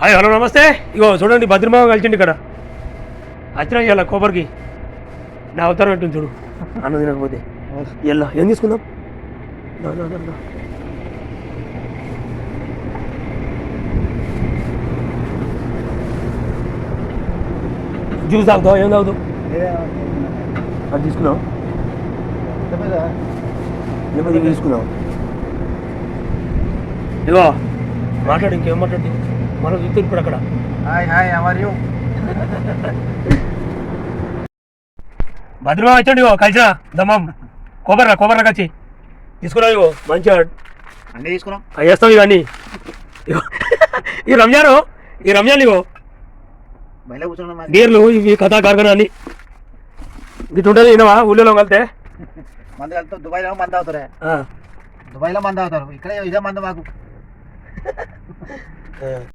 Hi hello నమస్తే. ఇగో చూడండి భద్రమావ కలిసిండి ఇక్కడ. వచ్చినా ఇవాళ కొబ్బరికి. నా అవతారం పెట్టింది చూడు. అన్న తినకపోతే. ఎల్లా ఏం తీసుకుందాం. జ్యూస్ తాగుతావు? ఏం తాగుతావు? అది తీసుకున్నావు? లేకపోతే తీసుకున్నావు? ఇగో మాట్లాడు ఇంకేం మాట్లాడి మనం చూస్తే ఇప్పుడు అక్కడ. Hi hi how are you భద్రమా వచ్చాడు ఇగో కలిసిన దమ్మం. కొబ్బరిరా కొబ్బరిరా వచ్చి తీసుకున్నావు ఇగో మంచిగా. అన్నీ తీసుకున్నాం. అవి వేస్తావు ఇవన్నీ ఈ రంజాను ఈ రంజాన్ మరి. బీర్లు ఇవి కథా కార్ఖానా అన్ని. ఇటు ఉంటుంది ఈయనవా ఊళ్ళో కలితే? మందు కలుపుతాం దుబాయ్లో మంది అవుతారే దుబాయ్లో మంది అవుతారు ఇక్కడ ఇదే మందు మాకు.